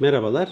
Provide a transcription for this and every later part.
Merhabalar.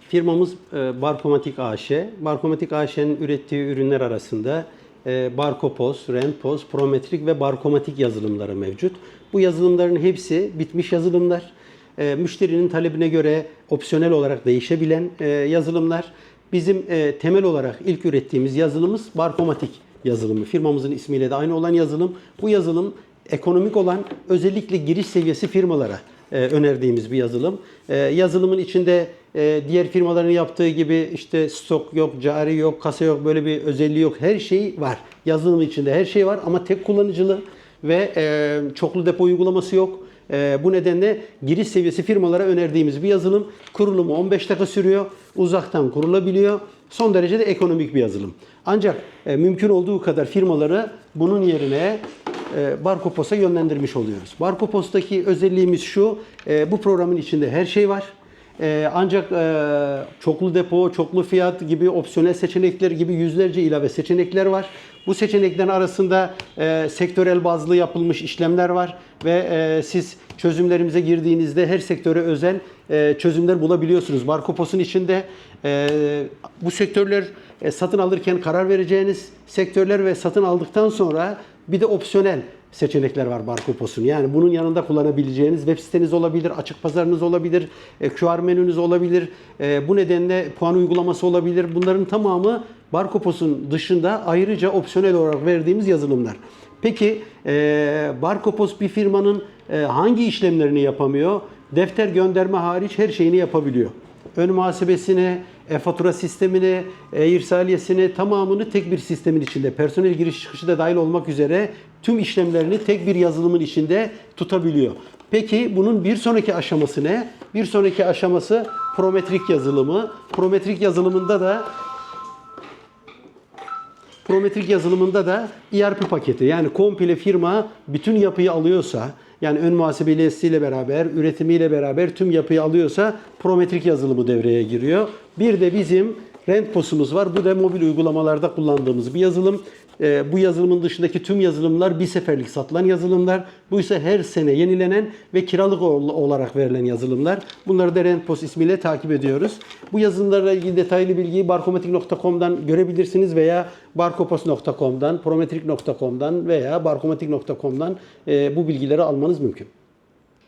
Firmamız e, Barkomatik AŞ. Barkomatik AŞ'nin ürettiği ürünler arasında e, Barkopos, Renpos, Prometrik ve Barkomatik yazılımları mevcut. Bu yazılımların hepsi bitmiş yazılımlar. E, Müşterinin talebine göre opsiyonel olarak değişebilen yazılımlar. Bizim temel olarak ilk ürettiğimiz yazılımımız Barkomatik yazılımı. Firmamızın ismiyle de aynı olan yazılım. Bu yazılım ekonomik olan özellikle giriş seviyesi firmalara e, önerdiğimiz bir yazılım. E, yazılımın içinde e, diğer firmaların yaptığı gibi işte stok yok, cari yok, kasa yok, böyle bir özelliği yok. Her şey var. Yazılımın içinde her şey var ama tek kullanıcılı ve e, çoklu depo uygulaması yok. E, bu nedenle giriş seviyesi firmalara önerdiğimiz bir yazılım. Kurulumu 15 dakika sürüyor. Uzaktan kurulabiliyor. Son derece de ekonomik bir yazılım. Ancak e, mümkün olduğu kadar firmaları bunun yerine Barkopos'a yönlendirmiş oluyoruz. Barkopos'taki özelliğimiz şu, e, bu programın içinde her şey var. E, ancak e, çoklu depo, çoklu fiyat gibi opsiyonel seçenekler gibi yüzlerce ilave seçenekler var. Bu seçeneklerin arasında e, sektörel bazlı yapılmış işlemler var ve e, siz çözümlerimize girdiğinizde her sektöre özel e, çözümler bulabiliyorsunuz. Barkopos'un içinde e, bu sektörler e, satın alırken karar vereceğiniz sektörler ve satın aldıktan sonra bir de opsiyonel seçenekler var Barkopos'un. Yani bunun yanında kullanabileceğiniz web siteniz olabilir, açık pazarınız olabilir, e, QR menünüz olabilir. E, Bu nedenle puan uygulaması olabilir. Bunların tamamı Barkopos'un dışında ayrıca opsiyonel olarak verdiğimiz yazılımlar. Peki e, Barkopos bir firmanın hangi işlemlerini yapamıyor? Defter gönderme hariç her şeyini yapabiliyor ön muhasebesini, e-fatura sistemini, e-irsaliyesini tamamını tek bir sistemin içinde, personel giriş çıkışı da dahil olmak üzere tüm işlemlerini tek bir yazılımın içinde tutabiliyor. Peki bunun bir sonraki aşaması ne? Bir sonraki aşaması Prometrik yazılımı. Prometrik yazılımında da Prometrik yazılımında da ERP paketi yani komple firma bütün yapıyı alıyorsa yani ön muhasebelisiyle beraber, üretimiyle beraber tüm yapıyı alıyorsa Prometrik yazılımı devreye giriyor. Bir de bizim Rentpos'umuz var. Bu da mobil uygulamalarda kullandığımız bir yazılım. Ee, bu yazılımın dışındaki tüm yazılımlar bir seferlik satılan yazılımlar. Bu ise her sene yenilenen ve kiralık ol- olarak verilen yazılımlar. Bunları da Rentpos ismiyle takip ediyoruz. Bu yazılımlarla ilgili detaylı bilgiyi barkomatik.com'dan görebilirsiniz veya barkopos.com'dan, prometrik.com'dan veya barkomatik.com'dan e, bu bilgileri almanız mümkün.